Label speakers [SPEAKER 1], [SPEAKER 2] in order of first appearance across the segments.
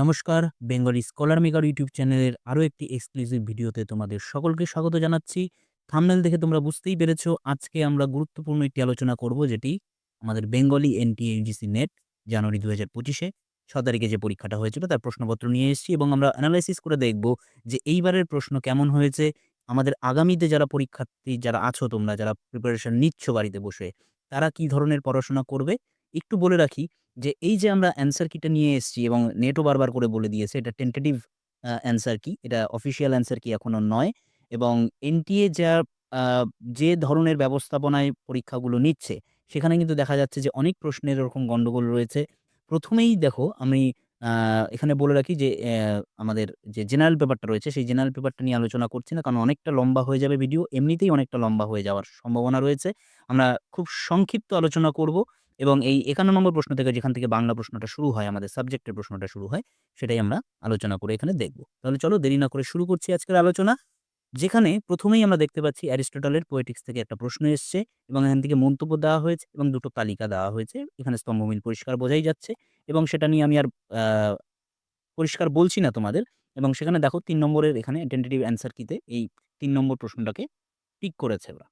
[SPEAKER 1] নমস্কার, Bengali scholar maker YouTube চ্যানেলের আরও একটি এক্সক্লুসিভ ভিডিওতে তোমাদের সকলকে স্বাগত জানাচ্ছি। থামনেল দেখে তোমরা বুঝতেই পেরেছ, আজকে আমরা গুরুত্বপূর্ণ একটি আলোচনা করব যেটি আমাদের Bengali NTA UGC NET January দু হাজার পঁচিশে। ছ তারিখে যে পরীক্ষাটা হয়েছিল তার প্রশ্নপত্র নিয়ে এসেছি এবং আমরা অ্যানালাইসিস করে দেখব যে এইবারের প্রশ্ন কেমন হয়েছে। আমাদের আগামীতে যারা পরীক্ষার্থী যারা আছো তোমরা, যারা প্রিপারেশন নিচ্ছ বাড়িতে বসে, তারা কি ধরনের পড়াশোনা করবে? একটু বলে রাখি যে এই যে আমরা অ্যান্সার কিটা নিয়ে এসেছি এবং নেটও বারবার করে বলে দিয়েছে, এটা টেন্টেটিভ অ্যান্সার কি এটা অফিসিয়াল অ্যান্সার কি এখনও নয় এবং এনটিএ যা যে ধরনের ব্যবস্থাপনায় পরীক্ষাগুলো নিচ্ছে, সেখানে কিন্তু দেখা যাচ্ছে যে অনেক প্রশ্নের এরকম গন্ডগোল রয়েছে। প্রথমেই দেখো আমি এখানে বলে রাখি যে আমাদের যে জেনারেল পেপারটা রয়েছে, সেই জেনারেল পেপারটা নিয়ে আলোচনা করছি না। কারণ অনেকটা লম্বা হয়ে যাবে ভিডিও। এমনিতেই অনেকটা লম্বা হয়ে যাওয়ার সম্ভাবনা রয়েছে। আমরা খুব সংক্ষিপ্ত আলোচনা করব এবং এই ৫১ নম্বর প্রশ্ন থেকে যেখান থেকে বাংলা প্রশ্নটা শুরু হয়, আমাদের সাবজেক্টের প্রশ্নটা শুরু হয়, সেটাই আমরা আলোচনা করে এখানে দেখব। তাহলে চলো দেরি না করে শুরু করছি আজকের আলোচনা। যেখানে প্রথমেই আমরা দেখতে পাচ্ছি অ্যারিস্টটলের পোয়েটিক্স থেকে একটা প্রশ্ন এসছে এবং এখান থেকে মন্তব্য দেওয়া হয়েছে এবং দুটো তালিকা দেওয়া হয়েছে। এখানে স্তম্ভমিল পরিষ্কার বোঝাই যাচ্ছে এবং সেটা নিয়ে আমি আর পরিষ্কার বলছি না তোমাদের এবং সেখানে দেখো তিন নম্বরের এখানে টেন্টেটিভ অ্যান্সার কিতে এই তিন নম্বর প্রশ্নটাকে টিক করেছে ওরা।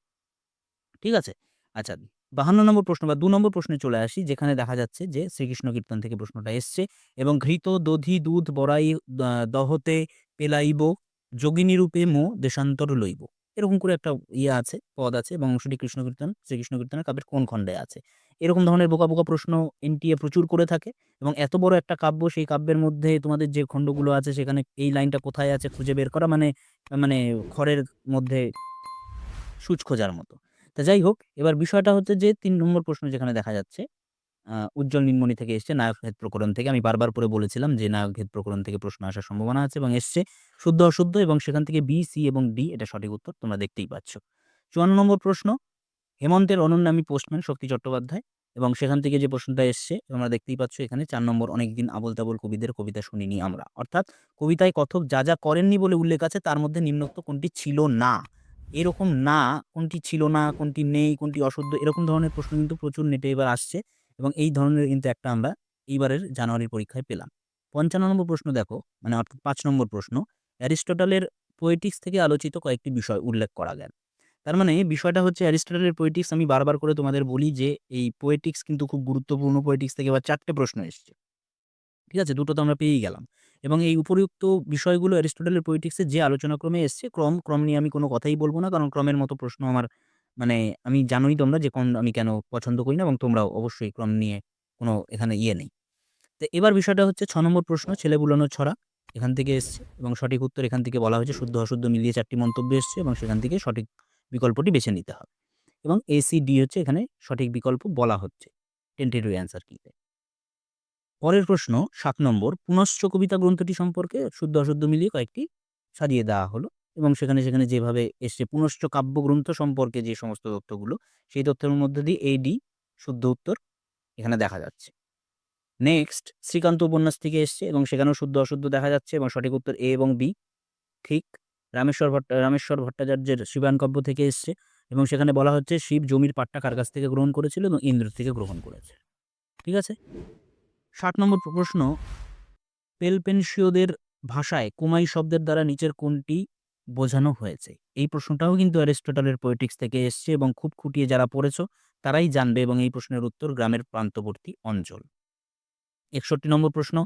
[SPEAKER 1] ঠিক আছে? আচ্ছা ৫২ নম্বর প্রশ্ন বা দু নম্বর প্রশ্নে চলে আসি যেখানে দেখা যাচ্ছে যে শ্রীকৃষ্ণ কীর্তন থেকে প্রশ্নটা এসছে এবং ঘৃত দধি দুধ বরাই দা দহতে পেলাইব যোগিনীরূপে মো দেশান্তর লইব। এরকম করে একটা ইয়ে আছে, পদ আছে এবং অংশটি কৃষ্ণ কীর্তন, শ্রীকৃষ্ণ কীর্তনের কাব্যের কোন খণ্ডে আছে? এরকম ধরনের বোকা, বোকা প্রশ্ন এনটিএ প্রচুর করে থাকে এবং এত বড় একটা কাব্য সেই কাব্যের মধ্যে তোমাদের যে খণ্ডগুলো আছে সেখানে এই লাইনটা কোথায় আছে খুঁজে বের করা মানে মানে খড়ের মধ্যে সূচ খোঁজার মতো। তা যাই হোক এবার বিষয়টা হচ্ছে যে তিন নম্বর প্রশ্ন যেখানে দেখা যাচ্ছে উজ্জ্বল নীলমণি থেকে এসছে নায়কভেদ প্রকরণ থেকে। আমি বারবার করে বলেছিলাম যে নায়কভেদ প্রকরণ থেকে প্রশ্ন আসার সম্ভাবনা আছে এবং এসছে শুদ্ধ অশুদ্ধ এবং সেখান থেকে বি, সি এবং ডি এটা সঠিক উত্তর তোমরা দেখতেই পাচ্ছ। ৫৪ নম্বর প্রশ্ন হেমন্তের অনন্যামী পোস্টম্যান শক্তি চট্টোপাধ্যায় এবং সেখান থেকে যে প্রশ্নটা এসছে তোমরা দেখতেই পাচ্ছ এখানে চার নম্বর অনেকদিন আবোল-তাবোল কবিদের কবিতা শুনিনি আমরা। অর্থাৎ কবিতায় কথক যা, যা করেননি বলে উল্লেখ আছে তার মধ্যে নিম্নোক্ত কোনটি ছিল না? এরকম না, কোনটি ছিল না, কোনটি নেই, কোনটি অশুদ্ধ এরকম ধরনের প্রশ্ন কিন্তু প্রচুর নেটে এবার আসছে এবং এই ধরনের কিন্তু একটা আমরা এইবারের জানুয়ারির পরীক্ষায় পেলাম। ৫৫ নম্বর প্রশ্ন দেখো মানে অর্থাৎ পাঁচ নম্বর প্রশ্ন অ্যারিস্টটলের পোয়েটিক্স থেকে আলোচিত কয়েকটি বিষয় উল্লেখ করা গেল। তার মানে বিষয়টা হচ্ছে অ্যারিস্টটলের পোয়েটিক্স আমি বারবার করে তোমাদের বলি যে এই পোয়েটিক্স কিন্তু খুব গুরুত্বপূর্ণ পোয়েটিক্স থেকে এবার চারটে প্রশ্ন এসছে। ঠিক আছে? দুটো তো আমরা পেয়েই গেলাম এবং এই উপরিউক্ত বিষয়গুলো অ্যারিস্টটলের পোয়েটিক্সে যে আলোচনাক্রমে এসছে ক্রম, ক্রম নিয়ে আমি কোনো কথাই বলব না। কারণ ক্রমের মতো প্রশ্ন আমার মানে আমি জানোই তোমরা যে কোন আমি কেন পছন্দ করি না এবং তোমরাও অবশ্যই ক্রম নিয়ে কোনো এখানে ইয়ে নেই। তো এবার বিষয়টা হচ্ছে ছ নম্বর প্রশ্ন ছেলে বুলানোর ছড়া এখান থেকে এসছে এবং সঠিক উত্তর এখান থেকে বলা হয়েছে শুদ্ধ অশুদ্ধ মিলিয়ে চারটি মন্তব্য এসছে এবং সেখান থেকে সঠিক বিকল্পটি বেছে নিতে হবে এবং এ, সি, ডি হচ্ছে এখানে সঠিক বিকল্প বলা হচ্ছে টেন্টেটিভ অ্যান্সার কিতে। পরের প্রশ্ন সাত নম্বর পুনশ্চ কবিতা গ্রন্থটি সম্পর্কে শুদ্ধ অশুদ্ধ মিলিয়ে কয়েকটি সাজিয়ে দেওয়া হলো এবং সেখানে, সেখানে যেভাবে এসছে পুনশ্চ কাব্যগ্রন্থ সম্পর্কে যে সমস্ত তথ্যগুলো সেই তথ্যের মধ্যে দিয়ে এ, ডি শুদ্ধ উত্তর এখানে দেখা যাচ্ছে। নেক্সট শ্রীকান্ত উপন্যাস থেকে এসছে এবং সেখানেও শুদ্ধ অশুদ্ধ দেখা যাচ্ছে এবং সঠিক উত্তর এ এবং বি ঠিক। রামেশ্বর ভট্ট রামেশ্বর ভট্টাচার্যের শিবায়ন কাব্য থেকে এসছে এবং সেখানে বলা হচ্ছে শিব জমির পাট্টা কার কাছ থেকে গ্রহণ করেছিল এবং ইন্দ্র থেকে গ্রহণ করেছে। ঠিক আছে? ৬০ নম্বর প্রশ্ন পেলপেনশীয়দের ভাষায় কুমাই শব্দের দ্বারা নিচের কোনটি বোঝানো হয়েছে? এই প্রশ্নটাও কিন্তু অ্যারিস্টটলের পোয়েটিক্স থেকে এসছে এবং খুব খুঁটিয়ে যারা পড়েছ তারাই জানবে এবং এই প্রশ্নের উত্তর গ্রামের প্রান্তবর্তী অঞ্চল। ৬১ নম্বর প্রশ্ন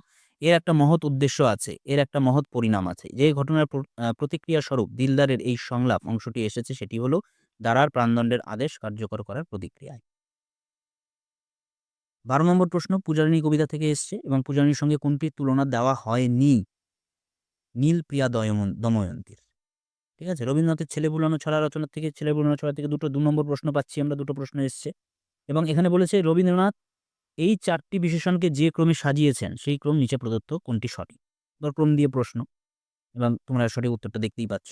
[SPEAKER 1] এর একটা মহৎ উদ্দেশ্য আছে, এর একটা মহৎ পরিণাম আছে। যে ঘটনার প্র প্রতিক্রিয়া স্বরূপ দিলদারের এই সংলাপ অংশটি এসেছে সেটি হলো দারার প্রাণদণ্ডের আদেশ কার্যকর করার প্রতিক্রিয়ায়। ১২ নম্বর প্রশ্ন পূজারিণী কবিতা থেকে এসছে এবং পূজারিণীর সঙ্গে কোনটির তুলনা দেওয়া হয়নি? নীলপ্রিয়া দয়মন দময়ন্তীর। ঠিক আছে? রবীন্দ্রনাথের ছেলে বুলানো ছড়া রচনা থেকে ছেলে বুলানো ছড়া থেকে দুটো দু নম্বর প্রশ্ন পাচ্ছি আমরা, দুটো প্রশ্ন এসছে এবং এখানে বলেছে রবীন্দ্রনাথ এই চারটি বিশেষণকে যে ক্রমে সাজিয়েছেন সেই ক্রম নিচে প্রদত্ত কোনটি সঠিক? ক্রম দিয়ে প্রশ্ন এবং তোমরা সঠিক উত্তরটা দেখতেই পাচ্ছ।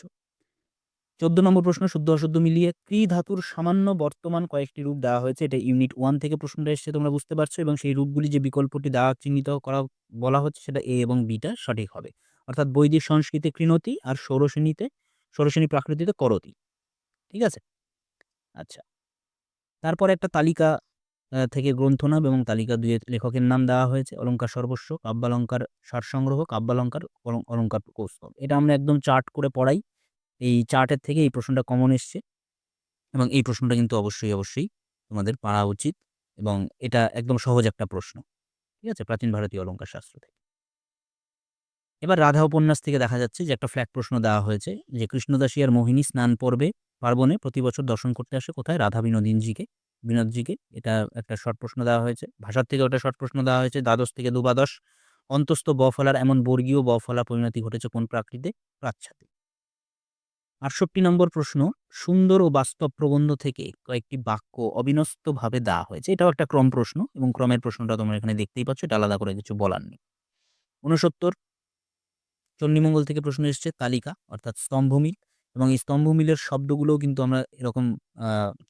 [SPEAKER 1] ১৪ নম্বর প্রশ্ন শুদ্ধ অশুদ্ধ মিলিয়ে ক্রি ধাতুর সামান্য বর্তমান কয়েকটি রূপ দেওয়া হয়েছে। এটা ইউনিট ওয়ান থেকে প্রশ্নটা এসছে তোমরা বুঝতে পারছ এবং সেই রূপগুলি যে বিকল্পটি দেওয়া চিহ্নিত করা বলা হচ্ছে সেটা এ এবং বিটা সঠিক হবে। অর্থাৎ বৈদিক সংস্কৃতে কৃণতি আর ষোড়শিনীতে ষোড়শিনী প্রাকৃতিতে করতি। ঠিক আছে? আচ্ছা। তারপরে একটা তালিকা থেকে গ্রন্থ নাম এবং তালিকা ২ এর লেখকের নাম দেওয়া হয়েছে। অলঙ্কার সর্বস্ব, কাব্যালঙ্কার সারসংগ্রহ, কাব্যালঙ্কার অলঙ্কার কৌস্তব। এটা আমরা একদম চার্ট করে পড়াই। এই চার্টের থেকে এই প্রশ্নটা কমন এসছে এবং এই প্রশ্নটা কিন্তু অবশ্যই, অবশ্যই তোমাদের পারা উচিত এবং এটা একদম সহজ একটা প্রশ্ন। ঠিক আছে? প্রাচীন ভারতীয় অলঙ্কার শাস্ত্র থেকে। এবার রাধা উপন্যাস থেকে দেখা যাচ্ছে যে একটা ফ্ল্যাট প্রশ্ন দেওয়া হয়েছে যে কৃষ্ণদাসী আর মোহিনী স্নান পর্বে পার্বণে প্রতি বছর দর্শন করতে আসে কোথায়? রাধা বিনোদিনজিকে বিনোদজিকে। এটা একটা শর্ট প্রশ্ন দেওয়া হয়েছে। ভাষার থেকে ওটা শর্ট প্রশ্ন দেওয়া হয়েছে। দ্বাদশ থেকে দুবাদশ অন্তস্থ ব ফলার এমন বর্গীয় ব ফলা পরিণতি ঘটেছে কোন প্রাকৃতে? প্রাচ্ছাতে। ৬৮ নম্বর প্রশ্ন সুন্দর ও বাস্তব প্রবন্ধ থেকে কয়েকটি বাক্য অবিন্যস্তভাবে দেওয়া হয়েছে। এটাও একটা ক্রম প্রশ্ন এবং ক্রমের প্রশ্নটা তোমরা এখানে দেখতেই পাচ্ছ। এটা আলাদা করে কিছু বলার নেই। ৬৯ চণ্ডীমঙ্গল থেকে প্রশ্ন এসছে তালিকা অর্থাৎ স্তম্ভমিল এবং এই স্তম্ভমিলের শব্দগুলোও কিন্তু আমরা এরকম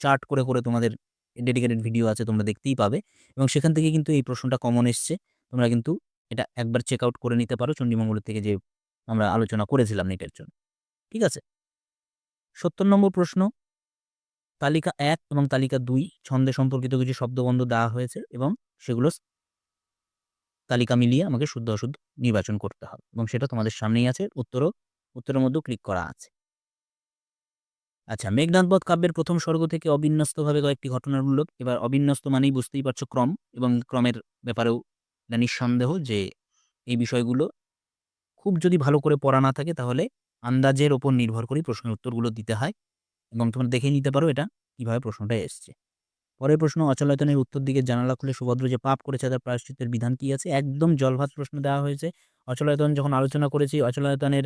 [SPEAKER 1] চার্ট করে, করে তোমাদের ডেডিকেটেড ভিডিও আছে তোমরা দেখতেই পাবে এবং সেখান থেকে কিন্তু এই প্রশ্নটা কমন এসছে। তোমরা কিন্তু এটা একবার চেক আউট করে নিতে পারো চণ্ডীমঙ্গলের থেকে যে আমরা আলোচনা করেছিলাম নেটের জন্য। ঠিক আছে? ৭০ নম্বর প্রশ্ন তালিকা এক এবং তালিকা দুই ছন্দে সম্পর্কিত কিছু শব্দবন্ধ দেওয়া হয়েছে এবং সেগুলো তালিকা মিলিয়ে আমাকে শুদ্ধ অশুদ্ধ নির্বাচন করতে হবে এবং সেটা তোমাদের সামনেই আছে। উত্তরও, উত্তরের মধ্যেও ক্লিক করা আছে। আচ্ছা মেঘনাদবধ কাব্যের প্রথম স্বর্গ থেকে অবিন্যস্তভাবে কয়েকটি ঘটনার উল্লেখ। এবার অবিন্যস্ত মানেই বুঝতেই পারছ ক্রম এবং ক্রমের ব্যাপারেও এটা নিঃসন্দেহ যে এই বিষয়গুলো খুব যদি ভালো করে পড়া না থাকে তাহলে আন্দাজের ওপর নির্ভর করেই প্রশ্নের উত্তরগুলো দিতে হয় এবং তোমরা দেখে নিতে পারো এটা কীভাবে প্রশ্নটা এসছে। পরের প্রশ্ন, অচলায়তনের উত্তর দিকে জানালা খুলে সুভদ্র যে পাপ করেছে তার প্রায়শ্চিত্তের বিধান কি আছে? একদম জলভাত প্রশ্ন দেওয়া হয়েছে। অচলায়তন যখন আলোচনা করেছি, অচলায়তনের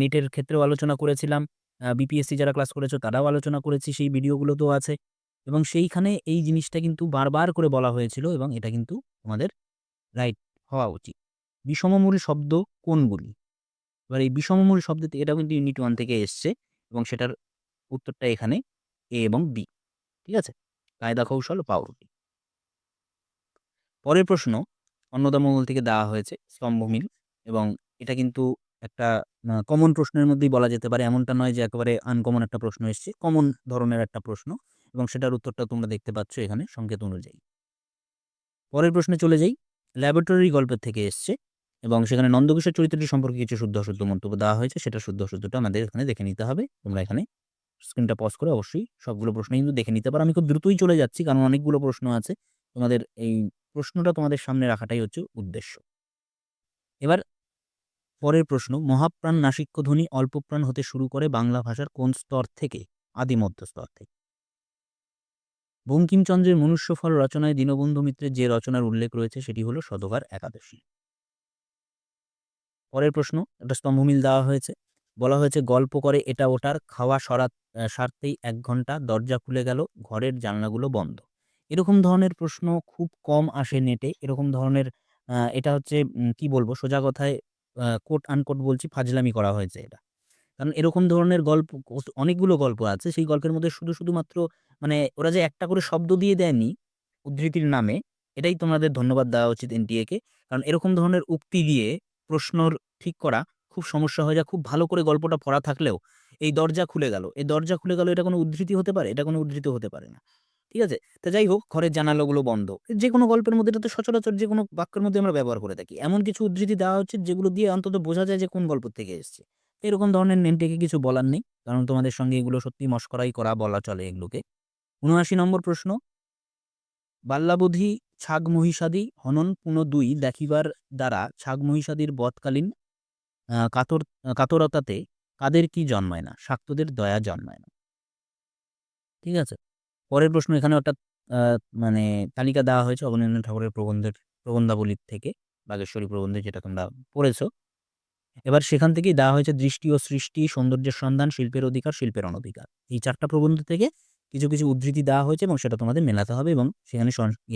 [SPEAKER 1] নিটের ক্ষেত্রেও আলোচনা করেছিলাম। বিপিএসসি যারা ক্লাস করেছ তারাও আলোচনা করেছি, সেই ভিডিওগুলো তো আছে এবং সেইখানে এই জিনিসটা কিন্তু বারবার করে বলা হয়েছিল এবং এটা কিন্তু আমাদের রাইট হওয়া উচিত। বিষমমূল শব্দ কোনগুলি? এবার এই বিষমমূল শব্দটি, এটাও কিন্তু ইউনিট 1 থেকে এসছে এবং সেটার উত্তরটা এখানে এ এবং বি। ঠিক আছে? কায়দা, কৌশল পাউরুটি। পরের প্রশ্ন অন্নদামঙ্গল থেকে দেওয়া হয়েছে স্তম্ভমিল এবং এটা কিন্তু একটা কমন প্রশ্নের মধ্যেই বলা যেতে পারে। এমনটা নয় যে একেবারে আনকমন একটা প্রশ্ন এসছে। কমন ধরনের একটা প্রশ্ন এবং সেটার উত্তরটা তোমরা দেখতে পাচ্ছ এখানে সংকেত অনুযায়ী। পরের প্রশ্নে চলে যাই। ল্যাবরেটরি গল্পের থেকে এসছে এবং সেখানে নন্দকিশোর চরিত্রটি সম্পর্কে কিছু শুদ্ধ অশুদ্ধ মন্তব্য দেওয়া হয়েছে। সেটা শুদ্ধ অশুদ্ধটা আমাদের এখানে দেখে নিতে হবে। তোমরা এখানে স্ক্রিনটা পজ করে অবশ্যই সবগুলো প্রশ্ন কিন্তু দেখে নিতে পারো। আমি খুব দ্রুতই চলে যাচ্ছি, কারণ অনেকগুলো প্রশ্ন আছে। তোমাদের এই প্রশ্নটা তোমাদের সামনে রাখাটাই হচ্ছে উদ্দেশ্য। এবার পরের প্রশ্ন, মহাপ্রাণ নাসিক্য ধ্বনি অল্পপ্রাণ হতে শুরু করে বাংলা ভাষার কোন স্তর থেকে? আদি মধ্য স্তর থেকে। বঙ্কিমচন্দ্রের মনুষ্যফল রচনায় দীনবন্ধু মিত্রের যে রচনার উল্লেখ রয়েছে, সেটি হলো সধবার একাদশী। পরের প্রশ্ন একটা স্তম্ভমিল দেওয়া হয়েছে। বলা হয়েছে গল্প করে এটা ওটার খাওয়া সরা সারতেই এক ঘণ্টা দরজা খুলে গেল ঘরের জানলাগুলো বন্ধ। এরকম ধরনের প্রশ্ন খুব কম আসে নেটে। এরকম ধরনের এটা হচ্ছে কি বলব সোজা কথায় কোট আনকোট বলছি ফাজলামি করা হয়েছে এটা। কারণ এরকম ধরনের গল্প অনেকগুলো গল্প আছে। সেই গল্পের মধ্যে শুধু, শুধুমাত্র মানে ওরা যে একটা করে শব্দ দিয়ে দেয়নি উদ্ধৃতির নামে এটাই তোমাদের ধন্যবাদ দেওয়া উচিত এনটিএ কে। কারণ এরকম ধরনের উক্তি দিয়ে প্রশ্নর ঠিক করা খুব সমস্যা হয়ে যায়। খুব ভালো করে গল্পটা পড়া থাকলেও এই দরজা খুলে গেল। এই দরজা খুলে গেল এটা কোনো উদ্ধৃতি হতে পারে? এটা কোনো উদ্ধৃতি হতে পারে না। ঠিক আছে? তো যাই হোক, ঘরের জানালাগুলো বন্ধ। যেকোনো গল্পের মধ্যে, এটা তো সচরাচর যেকোনো বাক্যের মধ্যে আমরা ব্যবহার করে থাকি। এমন কিছু উদ্ধৃতি দেওয়া উচিত যেগুলো দিয়ে অন্তত বোঝা যায় যে কোন গল্প থেকে এসছে। এরকম ধরনের এনটিএকে কিছু বলার নেই। কারণ তোমাদের সঙ্গে এগুলো সত্যিই মশকরাই করা, বলা চলে এগুলোকে। ৭৯ নম্বর প্রশ্ন বাল্যাবধি ছাগ মহিষাদি হনন পুন দুই দেখিবার দ্বারা ছাগ মহিষাদির বধকালীন আ কাতর কাতরতাতে কাদের কি জন্মায় না? শাক্তদের দয়া জন্মায় না। ঠিক আছে? পরের প্রশ্ন এখানে একটা মানে তালিকা দেওয়া হয়েছে অবনীন্দ্রনাথ ঠাকুরের প্রবন্ধের প্রবন্ধাবলীর থেকে বাগেশ্বরী প্রবন্ধে যেটা তোমরা পড়েছো। এবার সেখান থেকেই দেওয়া হয়েছে দৃষ্টি ও সৃষ্টি, সৌন্দর্যের সন্ধান, শিল্পের অধিকার, শিল্পের অনধিকার। এই চারটা প্রবন্ধ থেকে কিছু, কিছু উদ্ধৃতি দেওয়া হয়েছে এবং সেটা তোমাদের মেলাতে হবে এবং সেখানে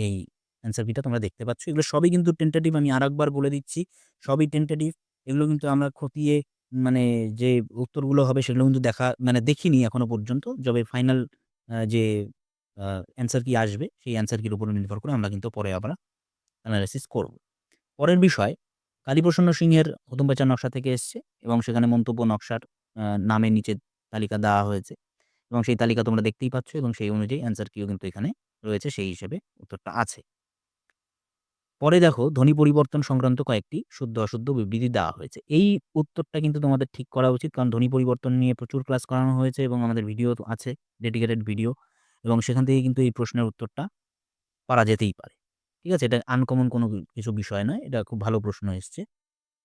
[SPEAKER 1] এই অ্যান্সার কিটা তোমরা দেখতে পাচ্ছ। এগুলো সবই কিন্তু টেন্টেটিভ আমি আরেকবার বলে দিচ্ছি। সবই টেন্টেটিভ। এগুলো কিন্তু আমরা খতিয়ে মানে যে উত্তরগুলো হবে সেগুলো কিন্তু দেখা মানে দেখিনি এখনও পর্যন্ত। যবে ফাইনাল যে অ্যান্সার কি আসবে, সেই অ্যান্সার কির উপর নির্ভর করে আমরা কিন্তু পরে আমরা এনালাইসিস করব। পরের বিষয়, কালীপ্রসন্ন সিংহের হুতুম প্যাঁচার নকশা থেকে এসছে এবং সেখানে মন্তব্য নকশার নামের নিচে তালিকা দেওয়া হয়েছে এবং সেই তালিকা তোমরা দেখতেই পাচ্ছ এবং সেই অনুযায়ী অ্যান্সার কিও কিন্তু এখানে রয়েছে, সেই হিসেবে উত্তরটা আছে। পরে দেখো ধ্বনি পরিবর্তন সংক্রান্ত কয়েকটি শুদ্ধ অশুদ্ধ বিবৃতি দেওয়া হয়েছে। এই উত্তরটা কিন্তু তোমাদের ঠিক করা উচিত কারণ ধ্বনি পরিবর্তন নিয়ে প্রচুর ক্লাস করানো হয়েছে এবং আমাদের ভিডিও আছে ডেডিকেটেড ভিডিও এবং সেখান থেকে কিন্তু এই প্রশ্নের উত্তরটা পারা যেতেই পারে। ঠিক আছে? এটা আনকমন কোনো কিছু বিষয় নয়। এটা খুব ভালো প্রশ্ন এসছে।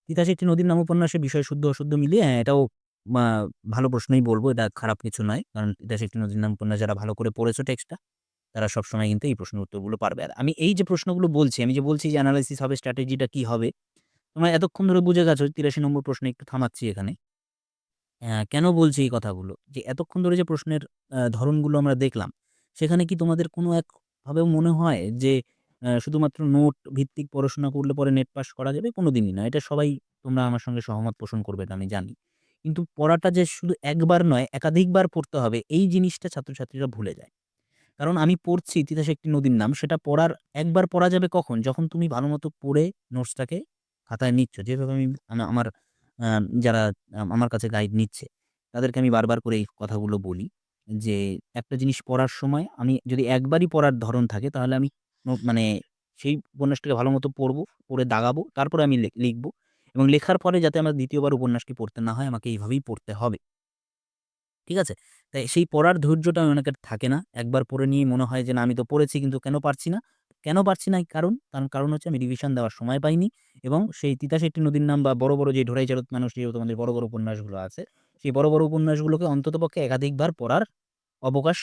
[SPEAKER 1] তিতাস একটি নদীর নাম উপন্যাসের বিষয় শুদ্ধ অশুদ্ধ মিলিয়ে হ্যাঁ, এটাও ভালো প্রশ্নই বলব এটা খারাপ কিছু নয়। কারণ তিতাস একটি নদীর নাম উপন্যাস যারা ভালো করে পড়েছো টেক্সটটা তারা সবসময় কিন্তু এই প্রশ্নের উত্তরগুলো পারবে। আর আমি এই যে প্রশ্নগুলো বলছি, আমি যে বলছি যে এনালাইসিস হবে, স্ট্র্যাটেজিটা কি হবে? তোমরা এতক্ষণ ধরে বুঝে গেছো ৮৩ নম্বর প্রশ্নে একটু থামাচ্ছি এখানে। কেন বলছি এই কথাগুলো? যে এতক্ষণ ধরে যে প্রশ্নের ধরনগুলো আমরা দেখলাম, সেখানে কি তোমাদের কোনো একভাবেও মনে হয় যে শুধুমাত্র নোট ভিত্তিক পড়াশোনা করলে পরে নেট পাস করা যাবে? কোনো দিনই না। এটা সবাই তোমরা আমার সঙ্গে সহমত পোষণ করবে আমি জানি। কিন্তু পড়াটা যে শুধু একবার নয় একাধিকবার পড়তে হবে এই জিনিসটা ছাত্রছাত্রীরা ভুলে যায়। কারণ আমি পড়ছি তিতাস একটি নদীর নাম সেটা পড়ার একবার পড়া যাবে কখন? যখন তুমি ভালো মতো পড়ে নোটসটাকে খাতায় নিচ্ছ। যেভাবে আমি আমার যারা আমার কাছে গাইড নিচ্ছে তাদেরকে আমি বারবার করে এই কথাগুলো বলি যে, একটা জিনিস পড়ার সময় আমি যদি একবারই পড়ার ধরন থাকে তাহলে আমি মানে সেই উপন্যাসটাকে ভালো মতো পড়ব, পড়ে দাগাবো, তারপরে আমি লিখব এবং লেখার পরে যাতে আমার ২য় বার উপন্যাসটি পড়তে না হয় আমাকে এইভাবেই পড়তে হবে। ঠিক আছে? তাই সেই পড়ার ধৈর্যটা অনেকের থাকে না। একবার পড়ে নিয়েই মনে হয় যে, না আমি তো পড়েছি কিন্তু কেন পারছি না? কেন পারছি না? কারণ, তার কারণ হচ্ছে আমি রিভিশন দেওয়ার সময় পাইনি এবং সেই তিতাস একটি নদীর নাম বা বড়, বড় যে ঢোড়াই চারত মানুষ যে তোমাদের বড়, বড় উপন্যাসগুলো আছে, সেই বড়, বড় উপন্যাসগুলোকে অন্ততপক্ষে একাধিকবার পড়ার অবকাশ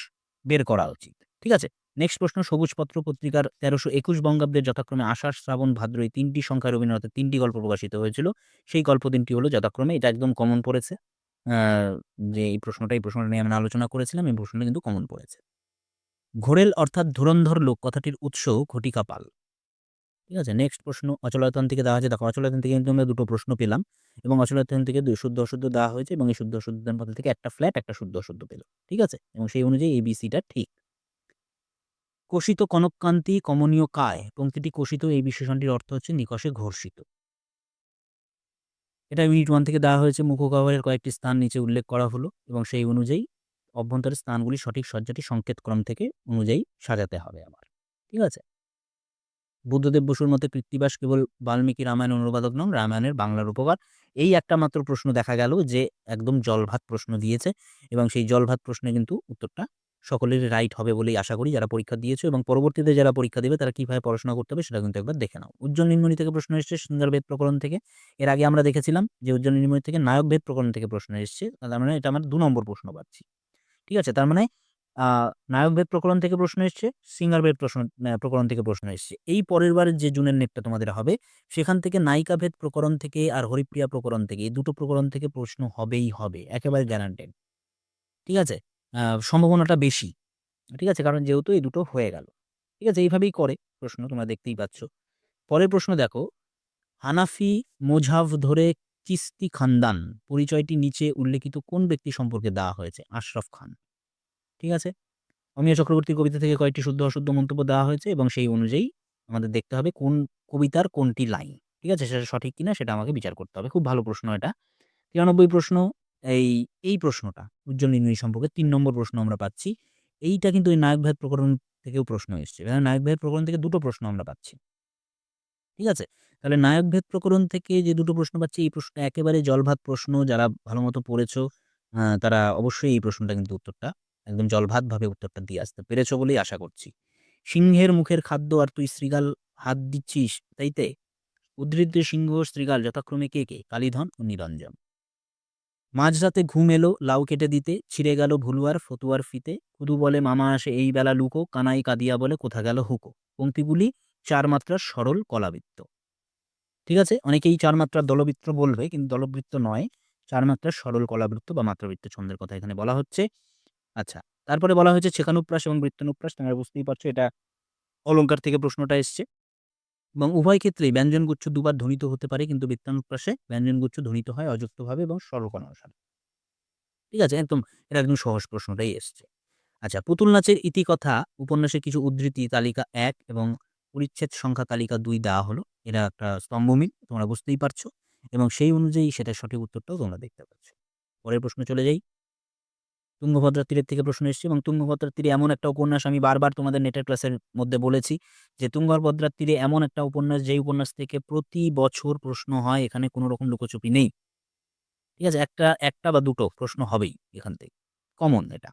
[SPEAKER 1] বের করা উচিত। ঠিক আছে? নেক্সট প্রশ্ন সবুজপত্র পত্রিকার ১৩২১ বঙ্গাব্দের যথাক্রমে আষাঢ়, শ্রাবণ, ভাদ্র এই ৩ টি সংখ্যায় রবীন্দ্রনাথের ৩ টি গল্প প্রকাশিত হয়েছিল। সেই গল্প ৩ টি হলো যথাক্রমে এটা একদম কমন পড়েছে। যে এই প্রশ্নটা, এই প্রশ্নটা নিয়ে আমি আলোচনা করেছিলাম। এই প্রশ্নটা কিন্তু কমন পড়েছে। ঘোরেল অর্থাৎ ধুরন্ধর লোক কথাটির উৎস ঘটিকা পাল। ঠিক আছে? নেক্সট প্রশ্ন অচলায়তন থেকে দেওয়া হয়েছে দেখো অচলায়তন থেকে কিন্তু আমরা দুটো প্রশ্ন পেলাম এবং অচলায়তন থেকে দুই শুদ্ধ অশুদ্ধ দেওয়া হয়েছে এবং এই শুদ্ধ অশুদ্ধের মধ্যে থেকে একটা ফ্ল্যাট, একটা শুদ্ধ অশুদ্ধ পেল। ঠিক আছে? এবং সেই অনুযায়ী এই বিসিটা ঠিক। কোষিত কনককান্তি কমনীয় কায়। পংক্তিটি কোষিত এই বিশেষণটির অর্থ হচ্ছে নিকষে ঘর্ষিত। এটা ইউনিট 1 থেকে দেওয়া হয়েছে। মুখগহ্বরের কয়েকটি স্থান নিচে উল্লেখ করা হলো এবং সেই অনুযায়ী অভ্যন্তরের স্থানগুলি সঠিক সজ্জাটি সংকেতক্রম থেকে অনুযায়ী সাজাতে হবে আমার। ঠিক আছে? বুদ্ধদেব বসুর মতে কৃত্তিবাস কেবল বাল্মীকি রামায়ণ অনুবাদক নন, রামায়ণের বাংলার উপকার। এই একটা মাত্র প্রশ্ন দেখা গেল যে একদম জলভাত প্রশ্ন দিয়েছে এবং সেই জলভাত প্রশ্নে কিন্তু উত্তরটা সকলেরই রাইট হবে বলেই আশা করি যারা পরীক্ষা দিয়েছ এবং পরবর্তীতে যারা পরীক্ষা দেবে তারা কীভাবে পড়াশোনা করতে হবে সেটা কিন্তু একবার দেখে নাও। উজ্জ্বল নির্মণি থেকে প্রশ্ন এসছে সিঙ্গারভেদ প্রকরণ থেকে। এর আগে আমরা দেখেছিলাম যে উজ্জ্বল নির্মণি থেকে নায়কভেদ প্রকরণ থেকে প্রশ্ন এসছে। তার মানে এটা আমরা দু নম্বর প্রশ্ন পাচ্ছি। ঠিক আছে? তার মানে নায়কভেদ প্রকরণ থেকে প্রশ্ন এসছে, সিঙ্গারভেদ প্রশ্ন প্রকরণ থেকে প্রশ্ন এসছে। এই পরের বারের যে জুনের নেটটা তোমাদের হবে সেখান থেকে নায়িকাভেদ প্রকরণ থেকে আর হরিপ্রিয়া প্রকরণ থেকে এই দুটো প্রকরণ থেকে প্রশ্ন হবেই হবে। একেবারে গ্যারান্টেড। ঠিক আছে? সম্ভাবনাটা বেশি। ঠিক আছে? কারণ যেহেতু এই দুটো হয়ে গেল। ঠিক আছে? এইভাবেই করে প্রশ্ন তোমরা দেখতেই পাচ্ছ। পরের প্রশ্ন দেখো, হানাফি মোঝাভ ধরে চিশতি খানদান পরিচয়টি নিচে উল্লেখিত কোন ব্যক্তি সম্পর্কে দেওয়া হয়েছে? আশরাফ খান। ঠিক আছে? অমিয় চক্রবর্তীর কবিতা থেকে কয়েকটি শুদ্ধ অশুদ্ধ মন্তব্য দেওয়া হয়েছে এবং সেই অনুযায়ী আমাদের দেখতে হবে কোন কবিতার কোনটি লাইন। ঠিক আছে? সেটা সঠিক কিনা সেটা আমাকে বিচার করতে হবে। খুব ভালো প্রশ্ন এটা। ৯৩ প্রশ্ন এই, এই প্রশ্নটা উজ্জ্বল নির্মণি সম্পর্কে তিন নম্বর প্রশ্ন আমরা পাচ্ছি। এইটা কিন্তু এই নায়কভেদ প্রকরণ থেকেও প্রশ্ন এসছে। নায়ক নায়কভেদ প্রকরণ থেকে দুটো প্রশ্ন আমরা পাচ্ছি। ঠিক আছে? তাহলে নায়ক ভেদ প্রকরণ থেকে যে দুটো প্রশ্ন পাচ্ছি এই প্রশ্নটা একেবারে জলভাত প্রশ্ন। যারা ভালোমতো পড়েছো আ তারা অবশ্যই এই প্রশ্নটা কিন্তু উত্তরটা একদম জলভাতভাবে উত্তরটা দিয়ে আসতে পেরেছ বলেই আশা করছি। সিংহের মুখের খাদ্য আর তুই শ্রীগাল হাত দিচ্ছিস তাইতে? উদ্ধৃতিতে সিংহ ও শৃগাল যথাক্রমে কে, কে? কালীধন ও নিরঞ্জন। মাঝরাতে ঘুম এলো লাউ কেটে দিতে, ছিঁড়ে গেল ভুলুয়ার ফতুয়ার ফিতে, কুদু বলে মামা আসে এই বেলা লুকো, কানাই কাদিয়া বলে কোথা গেল হুকো। পংক্তিগুলি ৪ মাত্রার সরল কলাবৃত্ত। ঠিক আছে? অনেকেই ৪ মাত্রার দলবৃত্ত বলবে কিন্তু দলবৃত্ত নয়। ৪ মাত্রার সরল কলাবৃত্ত বা মাত্রাবৃত্ত ছন্দের কথা এখানে বলা হচ্ছে। আচ্ছা, তারপরে বলা হয়েছে ছেকানুপ্রাস এবং বৃত্তানুপ্রাস তোমরা বুঝতেই পারছ এটা অলংকার থেকে প্রশ্নটা এসছে। এবং উভয় ক্ষেত্রেই ব্যঞ্জনগুচ্ছ দুবার ধ্বনিত হতে পারে কিন্তু বৃত্তানুপ্রাসে ব্যঞ্জনগুচ্ছ ধ্বনিত হয় অযুক্তভাবে এবং সরলকরণ অনুসারে। ঠিক আছে? একদম এটা একদম সহজ প্রশ্নটাই এসছে। আচ্ছা, পুতুল নাচের ইতিকথা উপন্যাসের কিছু উদ্ধৃতি তালিকা এক এবং পরিচ্ছেদ সংখ্যা তালিকা দুই দেওয়া হলো। এরা একটা স্তম্ভমিল তোমরা বুঝতেই পারছ এবং সেই অনুযায়ী সেটার সঠিক উত্তরটাও তোমরা দেখতে পাচ্ছ। পরের প্রশ্ন চলে যাই। তুঙ্গভদ্রার তীরের থেকে প্রশ্ন এসছে এবং তুঙ্গভদ্রার তীরে এমন একটা উপন্যাস আমি বারবার তোমাদের নেটের ক্লাসের মধ্যে বলেছি যে তুঙ্গভদ্রার তীরে এমন একটা উপন্যাস, যেই উপন্যাস থেকে প্রতি বছর প্রশ্ন হয়, এখানে কোনো রকম লুকোচুপি নেই। ঠিক আছে, একটা একটা বা দুটো প্রশ্ন হবেই এখান থেকে। কমন এটা।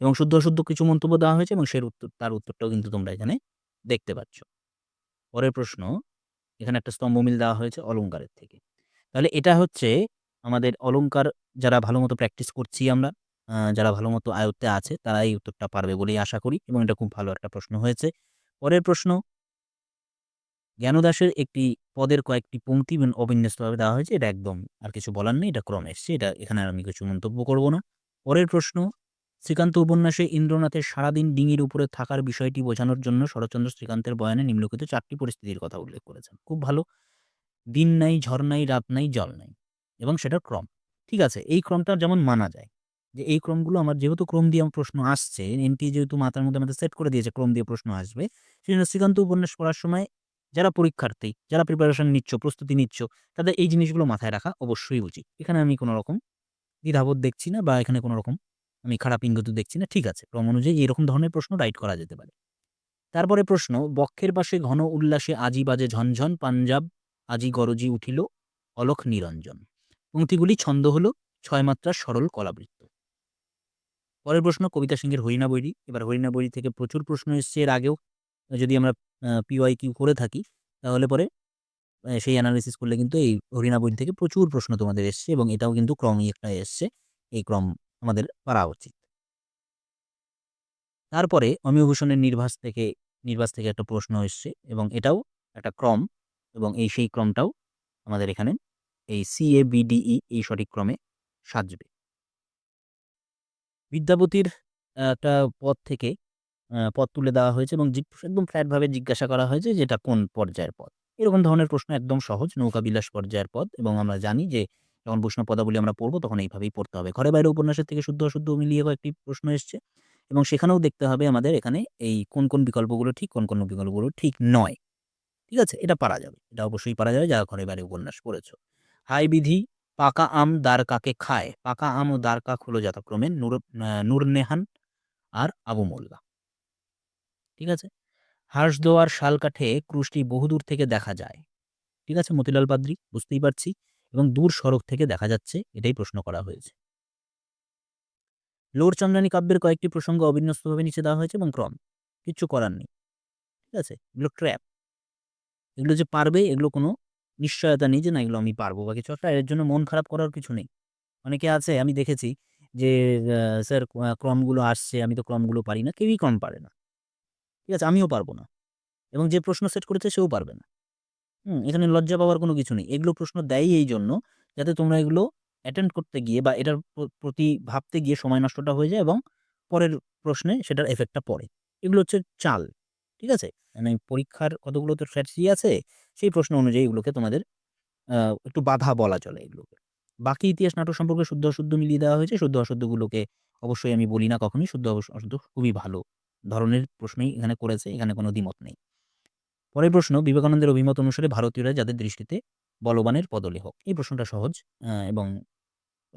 [SPEAKER 1] এবং শুদ্ধ অশুদ্ধ কিছু মন্তব্য দেওয়া হয়েছে এবং সের উত্তর, তার উত্তরটাও কিন্তু তোমরা এখানে দেখতে পাচ্ছ। পরের প্রশ্ন, এখানে একটা স্তম্ভ মিল দেওয়া হয়েছে অলঙ্কারের থেকে। তাহলে এটা হচ্ছে আমাদের অলঙ্কার, যারা ভালো মতো প্র্যাকটিস করছি আমরা যারা ভালো মতো আয়ত্তে আছে তারা এই উত্তরটা পারবে বলেই আশা করি এবং এটা খুব ভালো একটা প্রশ্ন হয়েছে। পরের প্রশ্ন, জ্ঞানদাসের একটি পদের কয়েকটি বিন- অবিন্যস্তভাবে দেওয়া হয়েছে, এটা একদম আর কিছু বলার নেই, এটা ক্রমে এসছে, এটা এখানে আর আমি কিছু মন্তব্য করব না। পরের প্রশ্ন, শ্রীকান্ত উপন্যাসে ইন্দ্রনাথের সারাদিন ডিঙির উপরে থাকার বিষয়টি বোঝানোর জন্য শরৎচন্দ্র শ্রীকান্তের বয়ানে নিম্নলিখিত চারটি পরিস্থিতির কথা উল্লেখ করেছেন। খুব ভালো, দিন নাই, ঝড় নাই, রাত নাই, জল নাই, এবং সেটার ক্রম। ঠিক আছে, এই ক্রমটা যেমন মানা যায় যে, এই ক্রমগুলো আমার যেহেতু ক্রম দিয়ে আমার প্রশ্ন আসছে এনটি যেহেতু মাথার মধ্যে আমাদের সেট করে দিয়েছে, ক্রম দিয়ে প্রশ্ন আসবে সেই জন্য শ্রীকান্ত উপন্যাস পড়ার সময় যারা পরীক্ষার্থী, যারা প্রিপারেশন নিচ্ছ, প্রস্তুতি নিচ্ছ, তাদের এই জিনিসগুলো মাথায় রাখা অবশ্যই উচিত। এখানে আমি কোনো রকম দ্বিধাবোধ দেখছি না বা এখানে কোনো রকম আমি খারাপ ইঙ্গিত দেখছি না, ঠিক আছে। ক্রম অনুযায়ী এরকম ধরনের প্রশ্ন রাইট করা যেতে পারে। তারপরে প্রশ্ন, বক্ষের পাশে ঘন উল্লাসে আজি বাজে ঝনঝন পাঞ্জাব, আজি গরজি উঠিল অলোক নিরঞ্জন। পংক্তিগুলি ছন্দ হলো, ছয় মাত্রার সরল কলাবৃত্ত। পরের প্রশ্ন, কবিতা সিংহের হরিণা বৈরি। এবার হরিণা বৈরি থেকে প্রচুর প্রশ্ন এসছে এর আগেও। যদি আমরা পিওয়াই কিউ করে থাকি, তাহলে পরে সেই অ্যানালিসিস করলে কিন্তু এই হরিণা বই থেকে প্রচুর প্রশ্ন তোমাদের এসছে এবং এটাও কিন্তু ক্রমই একটা এসছে। এই ক্রম আমাদের পারা উচিত। তারপরে অমিয়ভূষণের নির্বাস থেকে নির্বাস থেকে একটা প্রশ্ন এসছে এবং এটাও একটা ক্রম এবং এই সেই ক্রমটাও আমাদের এখানে এই সি এ বিডিই এই সঠিক ক্রমে সাজবে। বিদ্যাপতির একটা পদ থেকে পদ তুলে দেওয়া হয়েছে এবং একদম ফ্ল্যাটভাবে জিজ্ঞাসা করা হয়েছে যে এটা কোন পর্যায়ের পদ? এরকম ধরনের প্রশ্ন একদম সহজ, নৌকা বিলাস পর্যায়ের পদ এবং আমরা জানি যে যখন বৈষ্ণব পদাবলী আমরা পড়ব তখন এইভাবেই পড়তে হবে। ঘরে বাইরে উপন্যাসের থেকে শুদ্ধ অশুদ্ধ মিলিয়ে কয়েকটি প্রশ্ন এসছে এবং সেখানেও দেখতে হবে আমাদের এখানে এই কোন কোন বিকল্পগুলো ঠিক, কোন কোন বিকল্পগুলো ঠিক নয়। ঠিক আছে? এটা পারা যাবে। এটা অবশ্যই পারা যাবে যারা ঘরে বাইরে উপন্যাস পড়েছো। হাই বিধি পাকা আম দ্বারকাকে খায়, পাকা আম ও দার কাক হলো যথাক্রমে নূর নূরনেহান আর আবু মোল্লা। ঠিক আছে? হাঁসদোয়ার শালকাঠে ক্রুশটি বহুদূর থেকে দেখা যায়। ঠিক আছে, মতিলাল পাদ্রি? বুঝতেই পারছি। এবং দূর সড়ক থেকে দেখা যাচ্ছে, এটাই প্রশ্ন করা হয়েছে। লোর চন্দ্রানী কাব্যের কয়েকটি প্রসঙ্গ অবিন্যস্তভাবে নিচে দেওয়া হয়েছে এবং ক্রম। কিচ্ছু করার নেই। ঠিক আছে? এগুলো ট্র্যাপ এগুলো যে পারবে, এগুলো কোনো নিশ্চয়তা নেই যে, না, এগুলো আমি পারব বা কিছু একটা। এর জন্য মন খারাপ করার কিছু নেই। অনেকে আছে, আমি দেখেছি যে স্যার ক্রমগুলো আসছে, আমি তো ক্রমগুলো পারি না, কেউই ক্রম পারে না। ঠিক আছে, আমিও পারব না। এবং যে প্রশ্ন সেট করেছে, সেও পারবে না। হুম, এখানে লজ্জা পাওয়ার কোনো কিছু নেই। এগুলো প্রশ্ন দেয় এই জন্য যাতে তোমরা এগুলো অ্যাটেন্ড করতে গিয়ে বা এটার প্রতি ভাবতে গিয়ে সময় নষ্টটা হয়ে যায় এবং পরের প্রশ্নে সেটার এফেক্টটা পড়ে। এগুলো হচ্ছে চাল। ঠিক আছে? মানে পরীক্ষার কতগুলো তো স্ট্র্যাটেজি আছে সেই প্রশ্ন অনুযায়ী এগুলোকে তোমাদের একটু বাধা বলা চলে এগুলোকে। বাকি ইতিহাস নাটক সম্পর্কে শুদ্ধ অশুদ্ধ মিলিয়ে দেওয়া হয়েছে, শুদ্ধ অশুদ্ধগুলোকে অবশ্যই আমি বলি না কখনোই, শুদ্ধ অশুদ্ধ খুবই ভালো ধরনের প্রশ্নই এখানে করেছে, এখানে কোনো দ্বিমত নেই। পরের প্রশ্ন, বিবেকানন্দের অভিমত অনুসারে ভারতীয়রা যাদের দৃষ্টিতে বলবানের পদলে হোক। এই প্রশ্নটা সহজ এবং